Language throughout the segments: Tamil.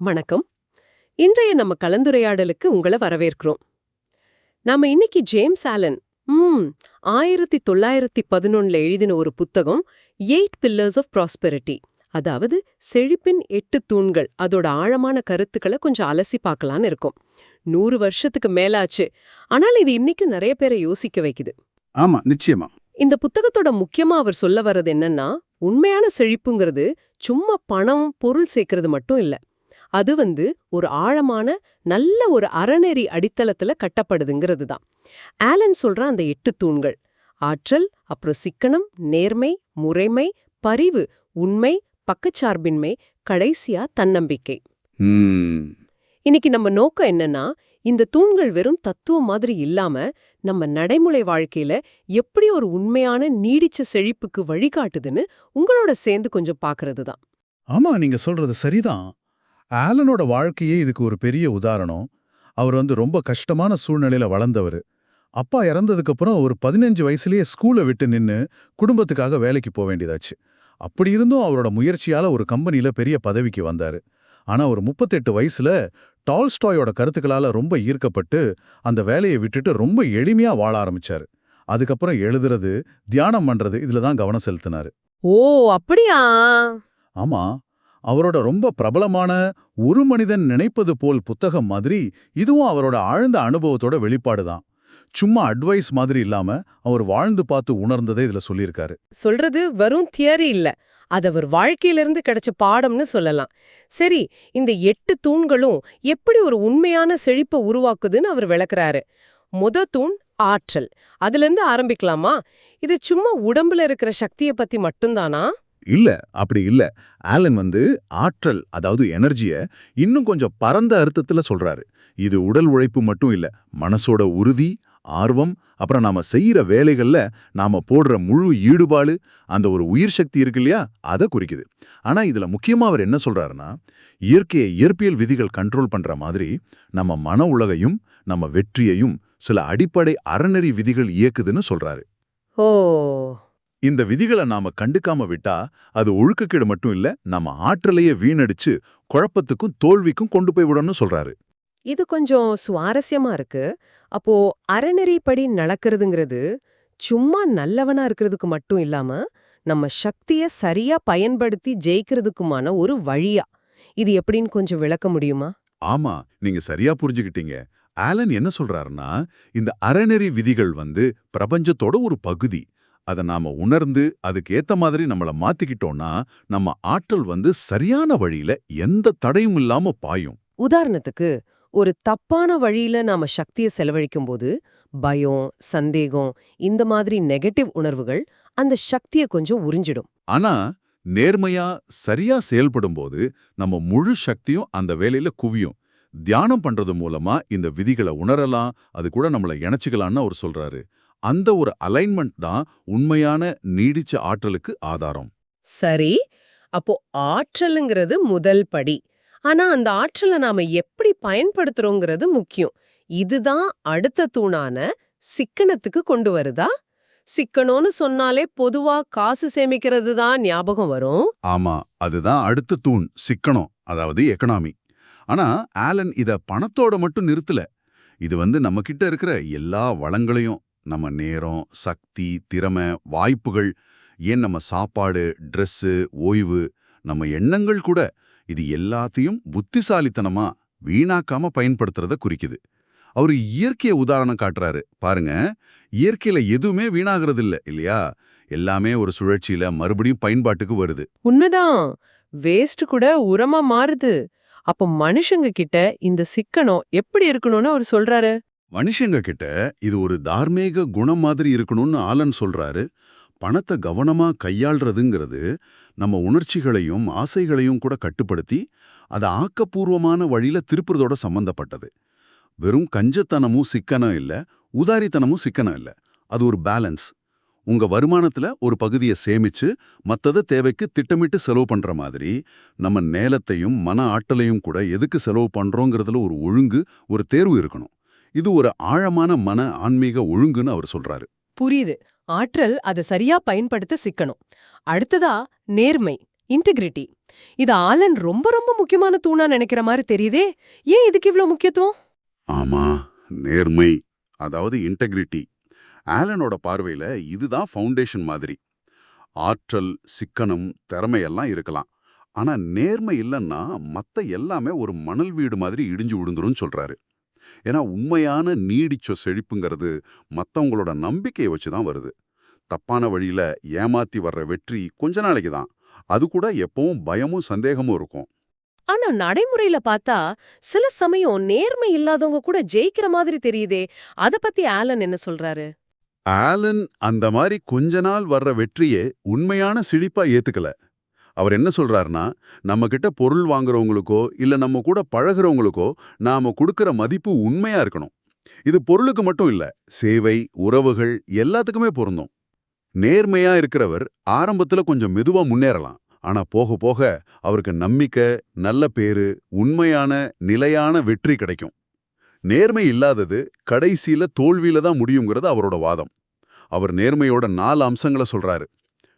வணக்கம். இன்றைய நம்ம கலந்துரையாடலுக்கு உங்களை வரவேற்கிறோம். நாம இன்னைக்கு ஜேம்ஸ் ஆலன் ம் ஆயிரத்தி தொள்ளாயிரத்தி பதினொன்னுல எழுதின ஒரு புத்தகம் எயிட் பில்லர்ஸ் ஆஃப் ப்ராஸ்பெரிட்டி அதாவது செழிப்பின் எட்டு தூண்கள் அதோட ஆழமான கருத்துக்களை கொஞ்சம் அலசி பார்க்கலான்னு இருக்கும். நூறு வருஷத்துக்கு மேலாச்சு ஆனால் இது இன்னைக்கும் நிறைய பேரை யோசிக்க வைக்குது. ஆமா நிச்சயமா. இந்த புத்தகத்தோட முக்கியமா அவர் சொல்ல வர்றது என்னன்னா உண்மையான செழிப்புங்கிறது சும்மா பணம் பொருள் சேர்க்கறது மட்டும் இல்ல. அது வந்து ஒரு ஆழமான நல்ல ஒரு அறநெறி அடித்தளத்துல கட்டப்படுதுங்கிறது தான் ஆலன் சொல்ற அந்த எட்டு தூண்கள். ஆற்றல் அப்புறம் சிக்கனம் நேர்மை முறைமை பரிவு உண்மை பக்கச்சார்பின்மை கடைசியா தன்னம்பிக்கை. ம், இன்னைக்கு நம்ம நோக்கம் என்னன்னா இந்த தூண்கள் வெறும் தத்துவம் மாதிரி இல்லாம நம்ம நடைமுறை வாழ்க்கையில எப்படி ஒரு உண்மையான நீடிச்ச செழிப்புக்கு வழிகாட்டுதுன்னு உங்களோட சேர்ந்து கொஞ்சம் பாக்குறது தான் ஆமா நீங்க சொல்றது சரிதான். ஆலனோட வாழ்க்கையே இதுக்கு ஒரு பெரிய உதாரணம். அவர் வந்து ரொம்ப கஷ்டமான சூழ்நிலையில வளர்ந்தவர். அப்பா இறந்ததுக்கு அப்புறம் ஒரு பதினஞ்சு வயசுலயே ஸ்கூலை விட்டு நின்னு குடும்பத்துக்காக வேலைக்கு போக வேண்டியதாச்சு. அப்படி இருந்தும் அவரோட முயற்சியால ஒரு கம்பெனில பெரிய பதவிக்கு வந்தாரு. ஆனா ஒரு முப்பத்தெட்டு வயசுல டால்ஸ்டாயோட கருத்துக்களால ரொம்ப ஈர்க்கப்பட்டு அந்த வேலையை விட்டுட்டு ரொம்ப எளிமையா வாழ ஆரம்பிச்சாரு. அதுக்கப்புறம் எழுதுறது தியானம் பண்றது இதுல தான் கவனம் செலுத்தினாரு. ஓ அப்படியா? ஆமா. அவரோட ரொம்ப பிரபலமான ஒரு மனிதன் நினைப்பது போல் புத்தகம் மாதிரி இதுவும் அவரோட ஆழ்ந்த அனுபவத்தோட வெளிப்பாடுதான். சும்மா அட்வைஸ் மாதிரி இல்லாம அவர் வாழ்ந்து பார்த்து உணர்ந்ததை இதுல சொல்லியிருக்காரு. சொல்றது வெறும் தியரி இல்ல. அது அவர் வாழ்க்கையிலிருந்து கிடைச்ச பாடம்னு சொல்லலாம். சரி இந்த எட்டு தூண்களும் எப்படி ஒரு உண்மையான செழிப்பை உருவாக்குதுன்னு அவர் விளக்குறாரு. முத தூண் ஆற்றல். அதுல இருந்து ஆரம்பிக்கலாமா? இது சும்மா உடம்புல இருக்கிற சக்திய பத்தி மட்டும்தானா? இல்ல அப்படி இல்ல. ஆலன் வந்து ஆற்றல் அதாவது எனர்ஜிய இன்னும் கொஞ்சம் பரந்த அர்த்தத்துல சொல்றாரு. இது உடல் உழைப்பு மட்டும் இல்ல மனசோட உறுதி ஆர்வம் அப்புறம் நாம செய்யற வேலைகள்ல நாம போடுற முழு ஈடுபாடு அந்த ஒரு உயிர் சக்தி இருக்கு இல்லையா அதை குறிக்குது. ஆனா இதுல முக்கியமா அவர் என்ன சொல்றாருன்னா இயற்கையை இயற்பியல் விதிகள் கண்ட்ரோல் பண்ற மாதிரி நம்ம மன உலகையும் நம்ம வெற்றியையும் சில அடிப்படை அறநெறி விதிகள் இயக்குதுன்னு சொல்றாரு. ஓ! இந்த விதிகளை நாம கண்டுக்காம விட்டா அது ஒழுக்கக்கேடு மட்டும் இல்ல நம்ம ஆற்றலையே வீணடிச்சு குழப்பத்துக்கும் தோல்விக்கும் கொண்டு போய் விடணும்னு சொல்றாரு. இது கொஞ்சம் சுவாரஸ்யமா இருக்கு. அப்போ அறநெறிப்படி நடக்கிறதுங்கிறது சும்மா நல்லவனா இருக்கிறதுக்கு மட்டும் இல்லாம நம்ம சக்திய சரியா பயன்படுத்தி ஜெயிக்கிறதுக்குமான ஒரு வழியா. இது எப்படின்னு கொஞ்சம் விளக்க முடியுமா? ஆமா நீங்க சரியா புரிஞ்சுக்கிட்டீங்க. ஆலன் என்ன சொல்றாருன்னா இந்த அறநெறி விதிகள் வந்து பிரபஞ்சத்தோட ஒரு பகுதி. அதை நாம உணர்ந்து அதுக்கு ஏத்த மாதிரி நம்மள மாத்திக்கிட்டோம்னா நம்ம ஆற்றல் வந்து சரியான வழியில எந்த தடையும் இல்லாம பாயும். உதாரணத்துக்கு ஒரு தப்பான வழியில நாம சக்திய செலவழிக்கும் போது பயம் சந்தேகம் இந்த மாதிரி நெகட்டிவ் உணர்வுகள் அந்த சக்திய கொஞ்சம் உறிஞ்சிடும். ஆனா நேர்மையா சரியா செயல்படும்போது நம்ம முழு சக்தியும் அந்த வேலையில குவியும். தியானம் பண்றது மூலமா இந்த விதிகளை உணரலாம் அது கூட நம்மள இணைச்சுக்கலாம்னு அவர் சொல்றாரு. அந்த ஒரு அலைன்மெண்ட் தான் உண்மையான நீடிச்ச ஆற்றலுக்கு ஆதாரம். சரி அப்போ ஆற்றலுங்கிறது முதல் படி. ஆனா அந்த ஆற்றலை நாம எப்படி பயன்படுத்துறோங்கிறது முக்கியம். இதுதான் அடுத்த தூணான சிக்கனத்துக்கு கொண்டு வருதா? சிக்கனம்னு சொன்னாலே பொதுவா காசு சேமிக்கிறது தான் ஞாபகம் வரும்? ஆமா அதுதான் அடுத்த தூண் சிக்கனம் அதாவது எக்கனாமி ஆனா ஆலன் இத பணத்தோட மட்டும் நிறுத்தல. இது வந்து நம்ம கிட்ட இருக்கிற எல்லா வளங்களையும் நம்ம நேரம் சக்தி திறமை வாய்ப்புகள் ஏன் நம்ம சாப்பாடு ட்ரெஸ்ஸு ஓய்வு நம்ம எண்ணங்கள் கூட இது எல்லாத்தையும் புத்திசாலித்தனமா வீணாக்காம பயன்படுத்துறத குறிக்குது. அவர் இயற்கையை உதாரணம் காட்டுறாரு. பாருங்க இயற்கையில எதுவுமே வீணாகிறது இல்ல இல்லையா? எல்லாமே ஒரு சுழற்சியில மறுபடியும் பயன்பாட்டுக்கு வருது. உண்மைதான். வேஸ்ட் கூட உரமா மாறுது. அப்ப மனுஷங்க கிட்ட இந்த சிக்கனம் எப்படி இருக்கணும்னு அவர் சொல்றாரு? மனுஷங்க கிட்ட இது ஒரு தார்மீக குணம் மாதிரி இருக்கணும்னு ஆலன் சொல்றாரு. பணத்தை கவனமா கையாள்றதுங்கிறது நம்ம உணர்ச்சிகளையும் ஆசைகளையும் கூட கட்டுப்படுத்தி அதை ஆக்கப்பூர்வமான வழியில திருப்புறதோட சம்பந்தப்பட்டது. வெறும் கஞ்சத்தனமும் சிக்கனம் இல்ல உதாரித்தனமும் சிக்கனம் இல்ல. அது ஒரு பேலன்ஸ். உங்க வருமானத்துல ஒரு பகுதியை சேமிச்சு மத்தத தேவைக்கு திட்டமிட்டு செலவு பண்ற மாதிரி நம்ம நேலத்தையும் மன ஆற்றலையும் கூட எதுக்கு செலவு பண்றோங்கிறதுல ஒரு ஒழுங்கு ஒரு தேர்வு இருக்கணும். இது ஒரு ஆழமான மன ஆன்மீக ஒழுங்குன்னு அவர் சொல்றாரு. புரியுது. ஆற்றல் அதை சரியா பயன்படுத்த சிக்கணும். அடுத்ததா நேர்மை இன்டெகிரிட்டி இது ஆலன் ரொம்ப ரொம்ப முக்கியமான தூணா நினைக்கிற மாதிரி தெரியுதே. ஏன் இதுக்கு இவ்ளோ முக்கியத்துவம்? ஆமா நேர்மை அதாவது இன்டெகிரிட்டி ஆலனோட பார்வையில இதுதான் ஃபவுண்டேஷன் மாதிரி. ஆற்றல் சிக்கனம் திறமையெல்லாம் இருக்கலாம். ஆனா நேர்மை இல்லைன்னா மத்த எல்லாமே ஒரு மணல் வீடு மாதிரி இடிஞ்சு விழுந்துரும்னு சொல்றாரு. ஏன்னா உண்மையான நீடிச்ச செழிப்புங்கிறது மத்தவங்களோட நம்பிக்கையை வச்சு தான் வருது. தப்பான வழியில ஏமாத்தி வர்ற வெற்றி கொஞ்ச நாளைக்கு தான். அது கூட எப்பவும் பயமும் சந்தேகமும் இருக்கும். ஆனா நடைமுறையில பார்த்தா சில சமயம் நேர்மை இல்லாதவங்க கூட ஜெயிக்கிற மாதிரி தெரியுதே. அத பத்தி ஆலன் என்ன சொல்றாரு? ஆலன் அந்த மாதிரி கொஞ்ச நாள் வர்ற வெற்றியே உண்மையான சிழிப்பா ஏத்துக்கல. அவர் என்ன சொல்றாருன்னா நம்ம கிட்ட பொருள் வாங்குறவங்களுக்கோ இல்ல நம்ம கூட பழகுறவங்களுக்கோ நாம கொடுக்கற மதிப்பு உண்மையா இருக்கணும். இது பொருளுக்கு மட்டும் இல்ல சேவை உறவுகள் எல்லாத்துக்குமே பொருந்தும். நேர்மையா இருக்கிறவர் ஆரம்பத்துல கொஞ்சம் மெதுவா முன்னேறலாம். ஆனா போக போக அவருக்கு நம்பிக்கை நல்ல பேரு உண்மையான நிலையான வெற்றி கிடைக்கும். நேர்மை இல்லாதது கடைசியில தோல்வியில தான் முடியுங்கிறது அவரோட வாதம். அவர் நேர்மையோட நாலு அம்சங்களை சொல்றாரு.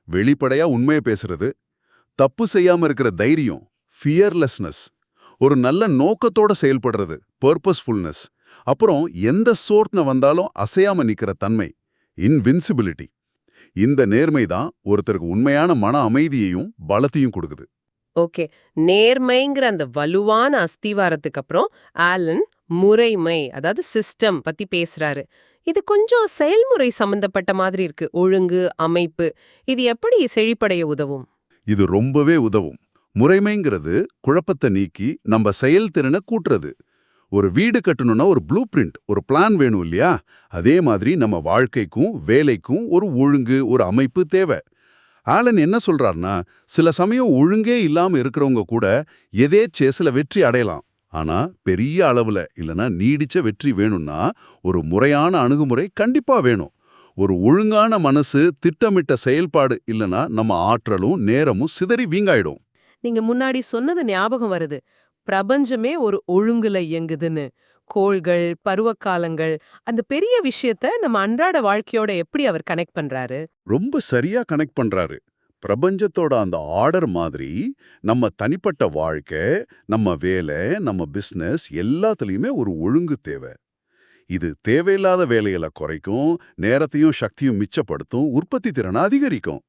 வெளிப்படையா உண்மையை பேசுறது தப்பு செய்யாம இருக்கிற தைரியம் ஃபியர்லெஸ்னஸ் ஒரு நல்ல நோக்கத்தோட செயல்படுறது பர்பஸ்ஃபுல்னஸ் அப்புறம் எந்த சோர்ட்ன வந்தாலும் அசையாம நிக்கிற தன்மை இன்வின்சிபிலிட்டி இந்த நேர்மை தான் ஒருத்தருக்கு உண்மையான மன அமைதியையும் பலத்தையும் கொடுக்குது. ஓகே. நேர்மைங்கிற அந்த வலுவான அஸ்திவாரத்துக்கு அப்புறம் ஆலன் முறைமை அதாவது சிஸ்டம் பத்தி பேசுறாரு. இது கொஞ்சம் செயல்முறை சம்பந்தப்பட்ட மாதிரி இருக்கு. ஒழுங்கு அமைப்பு. இது எப்படி செழிப்படைய உதவும்? இது ரொம்பவே உதவும். முறைமைங்கிறது குழப்பத்தை நீக்கி நம்ம செயல்திறனை கூட்டுறது. ஒரு வீடு கட்டணும்னா ஒரு ப்ளூ பிரிண்ட் ஒரு பிளான் வேணும் இல்லையா? அதே மாதிரி நம்ம வாழ்க்கைக்கும் வேலைக்கும் ஒரு ஒழுங்கு ஒரு அமைப்பு தேவை. ஆலன் என்ன சொல்றாருன்னா சில சமயம் ஒழுங்கே இல்லாம இருக்கிறவங்க கூட எதேச்சேசில வெற்றி அடையலாம். ஆனா பெரிய அளவுல இல்லனா நீடிச்ச வெற்றி வேணும்னா ஒரு முறையான அணுகுமுறை கண்டிப்பா வேணும். ஒரு ஒழுங்கான மனசு திட்டமிட்ட செயல்பாடு இல்லனா நம்ம ஆற்றலும் நேரமும் சிதறி வீங்காயிடும். நீங்க முன்னாடி சொன்னது ஞாபகம் வருது. பிரபஞ்சமே ஒரு ஒழுங்குல இயங்குதுன்னு. கோள்கள் பருவகாலங்கள் அந்த பெரிய விஷயத்த நம்ம அன்றாட வாழ்க்கையோட எப்படி அவர் கனெக்ட் பண்றாரு? ரொம்ப சரியா கனெக்ட் பண்றாரு. பிரபஞ்சத்தோட அந்த ஆர்டர் மாதிரி நம்ம தனிப்பட்ட வாழ்க்கை நம்ம வேலை நம்ம பிசினஸ் எல்லாத்துலயுமே ஒரு ஒழுங்கு தேவை. இது தேவையில்லாத வேலைகளை குறைக்கும் நேரத்தையும் சக்தியும் மிச்சப்படுத்தும் உற்பத்தி திறனை அதிகரிக்கும்.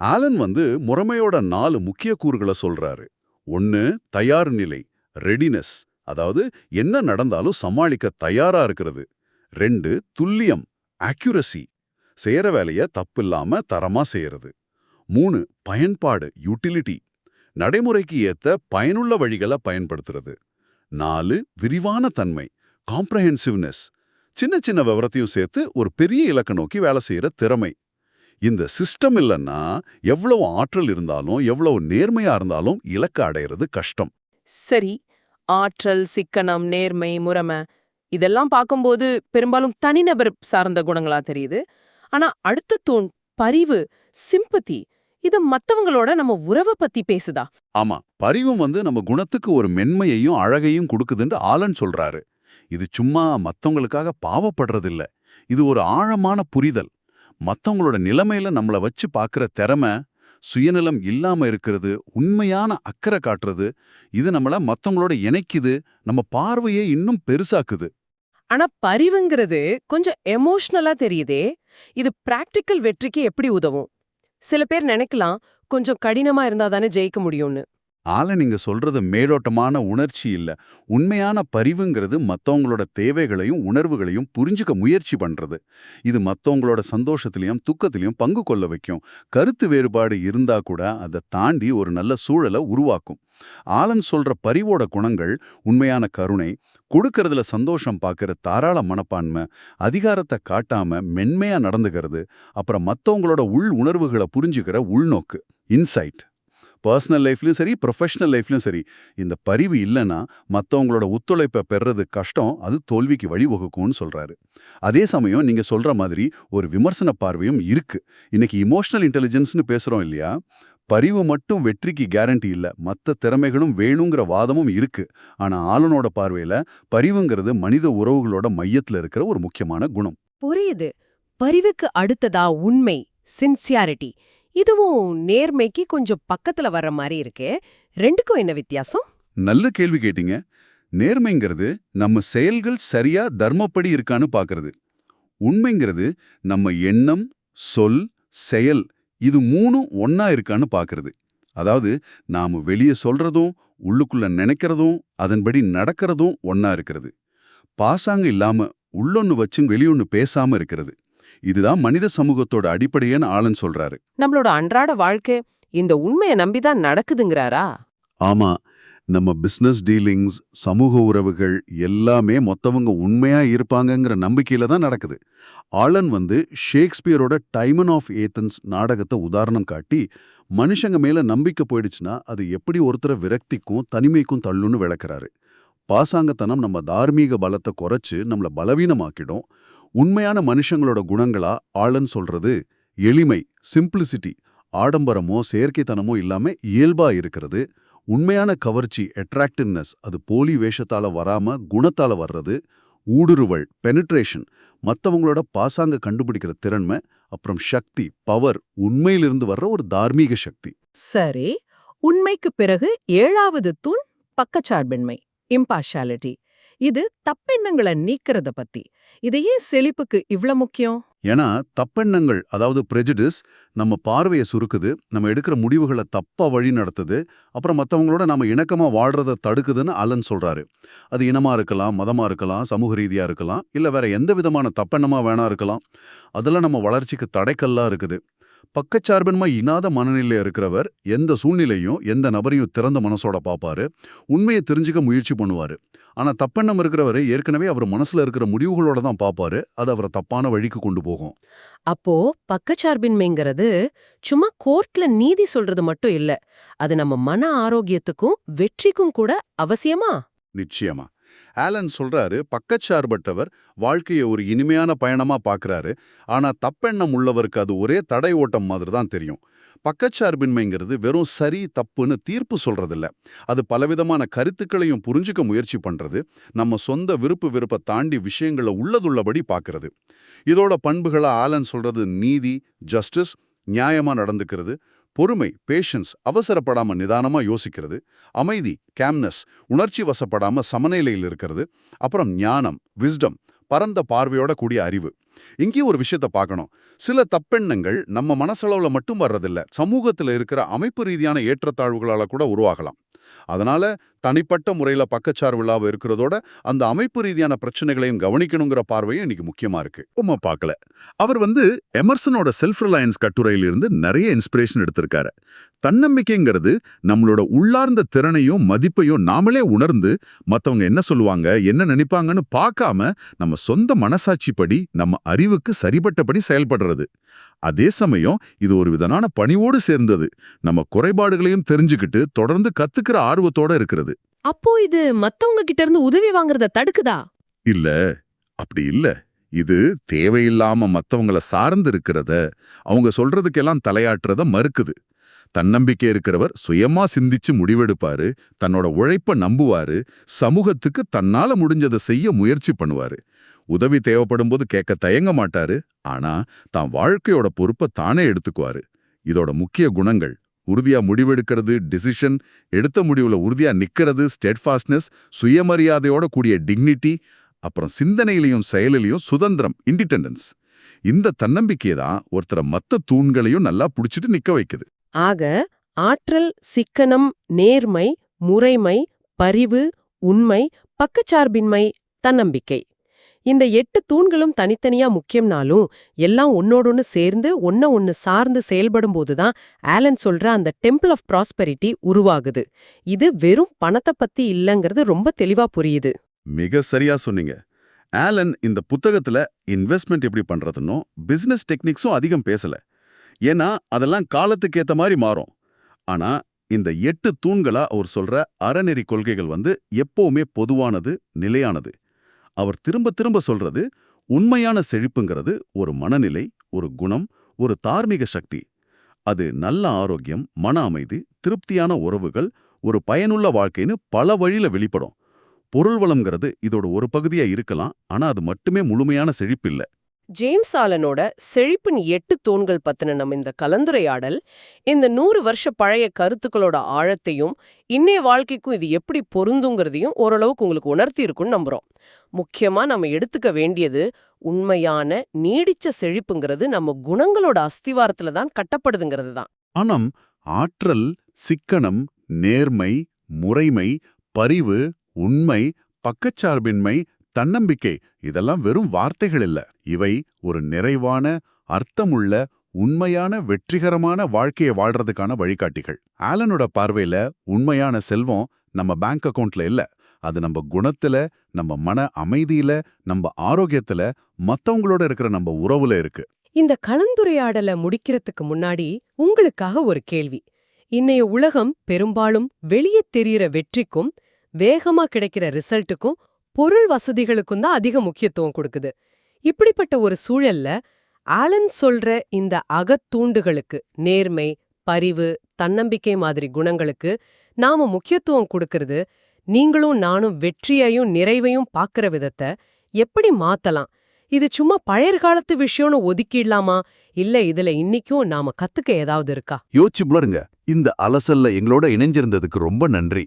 ஆலன் வந்து முறைமையோட நாலு முக்கிய கூறுகளை சொல்றாரு. ஒன்னு தயார் நிலை ரெடினஸ் அதாவது என்ன நடந்தாலும் சமாளிக்க தயாரா இருக்கிறது. ரெண்டு துல்லியம் அக்யூரசி செய்யற வேலைய தப்பில்லாம தரமா செய்யறது. மூணு பயன்பாடு யூட்டிலிட்டி நடைமுறைக்கு ஏத்த பயனுள்ள வழிகளை பயன்படுத்துறது. நாலு விரிவான தன்மை காம்ப்ரஹென்சிவ்னஸ் சின்ன சின்ன விவரத்தையும் சேர்த்து ஒரு பெரிய இலக்க நோக்கி வேலை செய்யற திறமை. இந்த சிஸ்டம் இல்லைன்னா எவ்வளவு ஆற்றல் இருந்தாலும் எவ்வளவு நேர்மையா இருந்தாலும் இலக்க அடையிறது கஷ்டம். சரி ஆற்றல் சிக்கனம் நேர்மை முறைமை இதெல்லாம் பார்க்கும்போது பெரும்பாலும் தனிநபர் சார்ந்த குணங்களா தெரியுது. ஆனா அடுத்த தூண் பரிவு சிம்பத்தி இது மத்தவங்களோட நம்ம உறவை பத்தி பேசுதா? ஆமா பரிவும் வந்து நம்ம குணத்துக்கு ஒரு மென்மையையும் அழகையும் கொடுக்குதுன்னு ஆலன் சொல்றாரு. இது சும்மா மத்தவங்களுக்காக பாவப்படுறதில்ல. இது ஒரு ஆழமான புரிதல். மத்தவங்களோட நிலைமையில நம்மள வச்சு பார்க்குற திறமை சுயநலம் இல்லாம இருக்கிறது உண்மையான அக்கறை காட்டுறது இது நம்மள மத்தவங்களோட இணைக்குது நம்ம பார்வையை இன்னும் பெருசாக்குது. ஆனா பரிவுங்கிறது கொஞ்சம் எமோஷனலா தெரியுதே. இது பிராக்டிக்கல் வெற்றிக்கு எப்படி உதவும்? சில பேர் நினைக்கலாம் கொஞ்சம் கடினமா இருந்தா தானே ஜெயிக்க முடியும்னு. ஆல நீங்க சொல்றது மேலோட்டமான உணர்ச்சி இல்ல. உண்மையான பரிவுங்கிறது மத்தவங்களோட தேவைகளையும் உணர்வுகளையும் புரிஞ்சுக்க முயற்சி பண்றது. இது மத்தவங்களோட சந்தோஷத்திலையும் துக்கத்திலையும் பங்கு கொள்ள வைக்கும். கருத்து வேறுபாடு இருந்தா கூட அதை தாண்டி ஒரு நல்ல சூழலை உருவாக்கும். ஆலன் சொல்ற பரிவோட குணங்கள் உண்மையான கருணை கொடுக்கறதுல சந்தோஷம் பார்க்கிற தாராள மனப்பான்மை அதிகாரத்தை காட்டாம மென்மையா நடந்துகிறது அப்புறம் மத்தவங்களோட உள் உணர்வுகளை புரிஞ்சுக்கிற உள்நோக்கு இன்சைட் பர்சனல் லைஃப்லையும் சரி ப்ரொஃபஷனல் லைஃப்லயும் சரி இந்த பரிவு இல்லைன்னா மத்தவங்களோட ஒத்துழைப்பை பெறது கஷ்டம் அது தோல்விக்கு வழிவகுக்கும்னு சொல்றாரு. அதே சமயம் நீங்க சொல்ற மாதிரி ஒரு விமர்சன பார்வையும் இருக்கு. இன்னைக்கு இமோஷனல் இன்டெலிஜென்ஸ்னு பேசுறோம் இல்லையா? பரிவு மட்டும் வெற்றிக்கு கேரண்டி இல்ல மத்த திறமைகளும் வேணுங்கிற வாதமும் இருக்கு. ஆனா ஆளுநோட பார்வையில பரிவுங்கிறது மனித உறவுகளோட மையத்துல இருக்கிற ஒரு முக்கியமான குணம். புரியுது. பரிவுக்கு அடுத்ததா உண்மை சின்சியாரிட்டி இதுவும் நேர்மைக்கு கொஞ்சம் பக்கத்துல வர்ற மாதிரி இருக்கே. ரெண்டுக்கும் என்ன வித்தியாசம்? நல்ல கேள்வி கேட்டீங்க. நேர்மைங்கிறது நம்ம செயல்கள் சரியா தர்மப்படி இருக்கான்னு பாக்குறது. உண்மைங்கிறது நம்ம எண்ணம் சொல் செயல் இது மூணும் ஒன்னா இருக்கான்னு பாக்குறது. அதாவது நாம வெளியே சொல்றதும் உள்ளுக்குள்ள நினைக்கிறதும் அதன்படி நடக்கிறதும் ஒன்னா இருக்கிறது. பாசாங்க இல்லாம உள்ளொன்னு வச்சும் வெளியொன்னு பேசாம இருக்கிறது. இதுதான் மனித சமூகத்தோட அடிப்படையன்னு ஆளன் சொல்றாரு. நம்மளோட அன்றாட வாழ்க்கை இந்த உண்மையை நம்பிதான் நடக்குதுங்கிறாரா? ஆமா நம்ம பிசினஸ் டீலிங்ஸ் சமூக உறவுகள் எல்லாமே மொத்தவங்க உண்மையா இருப்பாங்கங்கிற நம்பிக்கையில தான் நடக்குது. ஆளன் வந்து ஷேக்ஸ்பியரோட டைமன் ஆஃப் ஏத்தன்ஸ் நாடகத்தை உதாரணம் காட்டி மனுஷங்க மேல நம்பிக்கை போயிடுச்சுன்னா அது எப்படி ஒருத்தரை விரக்திக்கும் தனிமைக்கும் தள்ளுன்னு விளக்குறாரு. பாசாங்கத்தனம் நம்ம தார்மீக பலத்தை குறைச்சு நம்மள பலவீனமாக்கிடும். உண்மையான மனுஷங்களோட குணங்களா ஆளன் சொல்றது எளிமை சிம்பிளிசிட்டி ஆடம்பரமோ செயற்கைத்தனமோ இல்லாம இயல்பா இருக்கிறது. உண்மையான கவர்ச்சி அட்ராக்டிவ்னஸ் அது போலி வேஷத்தால வராம குணத்தால வர்றது. ஊடுருவல் பெனிட்ரேஷன் மத்தவங்களோட பாசாங்க கண்டுபிடிக்கிற திறன்மை அப்புறம் சக்தி பவர் உண்மையிலிருந்து வர்ற ஒரு தார்மீக சக்தி. சரி உண்மைக்கு பிறகு ஏழாவது தூண் பக்கச்சார்பின்மை இம்பார்ஷாலிட்டி இது தப்பெண்ணங்களை நீக்கிறத பத்தி. இதையே செழிப்புக்கு இவ்ளோ முக்கியம்? ஏன்னா தப்பெண்ணங்கள் அதாவது பிரெஜிடிஸ் நம்ம பார்வையை சுருக்குது நம்ம எடுக்கிற முடிவுகளை தப்பா வழி நடத்துது அப்புறம் மத்தவங்களோட நம்ம இணக்கமா வாழ்றத தடுக்குதுன்னு அலன் சொல்றாரு. அது இனமா இருக்கலாம் மதமா இருக்கலாம் சமூக ரீதியா இருக்கலாம் இல்ல வேற எந்த விதமான தப்பெண்ணமா வேணா இருக்கலாம். அதெல்லாம் நம்ம வளர்ச்சிக்கு தடைக்கல்லா இருக்குது. பக்கச்சார்பின்மை இனாத மனநிலையில இருக்கிறவர் எந்த சூழ்நிலையும் எந்த நபரையும் திறந்த மனசோட பாப்பாரு. உண்மையை தெரிஞ்சுக்க முயற்சி பண்ணுவாரு. ஆனா தப்பெண்ணம் இருக்கிறவர் ஏற்கனவே அவர் மனசுல இருக்கிற முடிவுகளோட தான் பாப்பாரு. அது அவரை தப்பான வழிக்கு கொண்டு போகும். அப்போ பக்கச்சார்பின்மைங்கிறது சும்மா கோர்ட்ல நீதி சொல்றது மட்டும் இல்ல. அது நம்ம மன ஆரோக்கியத்துக்கும் வெற்றிக்கும் கூட அவசியமா? நிச்சயமா. ஆலன் சொல்றாரு பக்கச்சார்பற்றவர் வாழ்க்கையை ஒரு இனிமையான பயணமா பார்க்கறாரு ஆனா தப்பெண்ணம் உள்ளவருக்கு அது ஒரே தடை ஓட்டம் மாதிரி தான் தெரியும். பக்கச்சார்பின்மைங்கிறது வெறும் சரி தப்புன்னு தீர்ப்பு சொல்றதில்ல. அது பலவிதமான கருத்துக்களையும் புரிஞ்சுக்க முயற்சி பண்றது நம்ம சொந்த விருப்பு விருப்ப தாண்டி விஷயங்களை உள்ளதுள்ளபடி பார்க்கறது இதோட பண்புகளை ஆலன் சொல்றது நீதி ஜஸ்டிஸ் நியாயமா நடந்துக்கிறது. பொறுமை பேஷன்ஸ் அவசரப்படாம நிதானமா யோசிக்கிறது. அமைதி கேம்னஸ் உணர்ச்சி வசப்படாம சமநிலையில் இருக்கிறது. அப்புறம் ஞானம் விஸ்டம் பரந்த பார்வையோட கூடிய அறிவு. இங்கேயும் ஒரு விஷயத்த பார்க்கணும். சில தப்பெண்ணங்கள் நம்ம மனசளவுல மட்டும் வர்றதில்ல. சமூகத்துல இருக்கிற அமைப்பு ரீதியான ஏற்றத்தாழ்வுகளால கூட உருவாகலாம். அதனால தனிப்பட்ட முறையில பக்கச்சார் இல்லாம இருக்கிறதோட அந்த அமைப்பு ரீதியான பிரச்சனைகளையும் கவனிக்கணுங்கிற பார்வையும் இன்னைக்கு முக்கியமா இருக்கு. உமா பார்க்கல. அவர் வந்து எமர்சனோட செல்ஃப் ரிலையன்ஸ் கட்டுரையிலிருந்து நிறைய இன்ஸ்பிரேஷன் எடுத்திருக்காரு. தன்னம்பிக்கைங்கிறது நம்மளோட உள்ளார்ந்த திறனையும் மதிப்பையும் நாமளே உணர்ந்து மத்தவங்க என்ன சொல்லுவாங்க என்ன நினைப்பாங்கன்னு பார்க்காம நம்ம சொந்த மனசாட்சிப்படி நம்ம அறிவுக்கு சரிபட்டபடி செயல்படுறது. அதே சமயம் இது ஒரு விதமான பணிவோடு சேர்ந்தது. நம்ம குறைபாடுகளையும் தெரிஞ்சுக்கிட்டு தொடர்ந்து கத்துக்கிற ஆர்வத்தோட இருக்கிறது. அப்போ இது மத்தவங்க கிட்ட இருந்து உதவி வாங்குறத தடுக்குதா? இல்ல அப்படி இல்ல. இது தேவையில்லாம மத்தவங்கள சார்ந்து இருக்கிறத அவங்க சொல்றதுக்கெல்லாம் தலையாட்டுறத மறுக்குது. தன்னம்பிக்கை இருக்கிறவர் சுயமா சிந்திச்சு முடிவெடுப்பாரு தன்னோட உழைப்ப நம்புவாரு சமூகத்துக்கு தன்னால முடிஞ்சதை செய்ய முயற்சி பண்ணுவாரு. உதவி தேவைப்படும் போது கேட்க தயங்க மாட்டாரு ஆனா தான் வாழ்க்கையோட பொறுப்பை தானே எடுத்துக்குவாரு. இதோட முக்கிய குணங்கள் உறுதியா முடிவெடுக்கிறது டிசிஷன் எடுத்த முடிவுல உறுதியா நிக்கிறது ஸ்டெட்ஃபாஸ்ட்னஸ் சுயமரியாதையோட கூடிய டிக்னிட்டி அப்புறம் சிந்தனையிலையும் செயலிலையும் சுதந்திரம் இண்டிபெண்டன்ஸ் இந்த தன்னம்பிக்கையை தான் ஒருத்தரை மத்த தூண்களையும் நல்லா புடிச்சிட்டு நிக்க வைக்குது. ஆக ஆற்றல் சிக்கனம் நேர்மை முறைமை பரிவு உண்மை பக்கச்சார்பின்மை தன்னம்பிக்கை. இந்த எட்டு தூண்களும் தனித்தனியா முக்கியம்னாலும் எல்லாம் ஒன்னோடொன்னு சேர்ந்து ஒன்ன ஒன்னு சார்ந்து செயல்படும் போதுதான் ஆலன் சொல்ற அந்த டெம்பிள் ஆஃப் ப்ராஸ்பெரிட்டி உருவாகுது. இது வெறும் பணத்தை பத்தி இல்லங்கிறது ரொம்ப தெளிவா புரியுது. மிக சரியா சொன்னீங்க. ஆலன் இந்த புத்தகத்துல இன்வெஸ்ட்மெண்ட் எப்படி பண்றதுன்னோ பிசினஸ் டெக்னிக்ஸும் அதிகம் பேசல. ஏன்னா அதெல்லாம் காலத்துக்கு ஏத்த மாதிரி மாறும். ஆனா இந்த எட்டு தூண்களா அவர் சொல்ற அறநெறி கொள்கைகள் வந்து எப்பவுமே பொதுவானது நிலையானது. அவர் திரும்ப திரும்ப சொல்றது உண்மையான செழிப்புங்கிறது ஒரு மனநிலை ஒரு குணம் ஒரு தார்மீக சக்தி. அது நல்ல ஆரோக்கியம் மன அமைதி திருப்தியான உறவுகள் ஒரு பயனுள்ள வாழ்க்கைன்னு பல வழியில வெளிப்படும். பொருள் வளம்ங்கிறது இதோட ஒரு பகுதியா இருக்கலாம் ஆனா அது மட்டுமே முழுமையான செழிப்பு இல்லை ஜேம்ஸ் ஆலனோட செழிப்பின் எட்டு தூண்கள் பத்தின நம்ம இந்த கலந்துரையாடல் இந்த நூறு வருஷ பழைய கருத்துக்களோட ஆழத்தையும் இன்னைய வாழ்க்கைக்கும் இது எப்படி பொருந்துங்கிறதையும் ஓரளவுக்கு உங்களுக்கு உணர்த்தி இருக்கும்னு நம்புறோம். முக்கியமா நம்ம எடுத்துக்க வேண்டியது உண்மையான நீடிச்ச செழிப்புங்கிறது நம்ம குணங்களோட அஸ்திவாரத்துல தான் கட்டப்படுதுங்கிறது தான். ஆனம் ஆற்றல் சிக்கனம் நேர்மை முறைமை பரிவு உண்மை பக்கச்சார்பின்மை தன்னம்பிக்கை இதெல்லாம் வெறும் வார்த்தைகள் இல்ல. இவை ஒரு நிறைவான அர்த்தமுள்ள உண்மையான வெற்றிகரமான வாழ்க்கையை வாழ்றதுக்கான வழிகாட்டிகள். ஆலனோட பார்வையில உண்மையான செல்வம் நம்ம பேங்க் அக்கவுண்ட்ல இல்ல. அது நம்ம குணத்துல நம்ம மன அமைதியில நம்ம ஆரோக்கியத்துல மத்தவங்களோட இருக்கிற நம்ம உறவுல இருக்கு. இந்த கலந்துரையாடலை முடிக்கிறதுக்கு முன்னாடி உங்களுக்காக ஒரு கேள்வி. இன்னைய உலகம் பெரும்பாலும் வெளியே தெரியிற வெற்றிக்கும் வேகமா கிடைக்கிற ரிசல்ட்டுக்கும் பொருள் வசதிகளுக்கும் தான் அதிக முக்கியத்துவம் கொடுக்குது. இப்படிப்பட்ட ஒரு சூழல்ல ஆலன் சொல்ற இந்த அகத்தூண்டுகளுக்கு நேர்மை பரிவு தன்னம்பிக்கை மாதிரி குணங்களுக்கு நாம முக்கியத்துவம் கொடுக்கறது நீங்களும் நானும் வெற்றியையும் நிறைவையும் பார்க்கிற விதத்தை எப்படி மாத்தலாம்? இது சும்மா பழைய காலத்து விஷயம்னு ஒதுக்கிடலாமா? இல்ல இதுல இன்னைக்கும் நாம கத்துக்க ஏதாவது இருக்கா? யோசிச்சு புலருங்க. இந்த அலசல்ல எங்களோட இணைஞ்சிருந்ததுக்கு ரொம்ப நன்றி.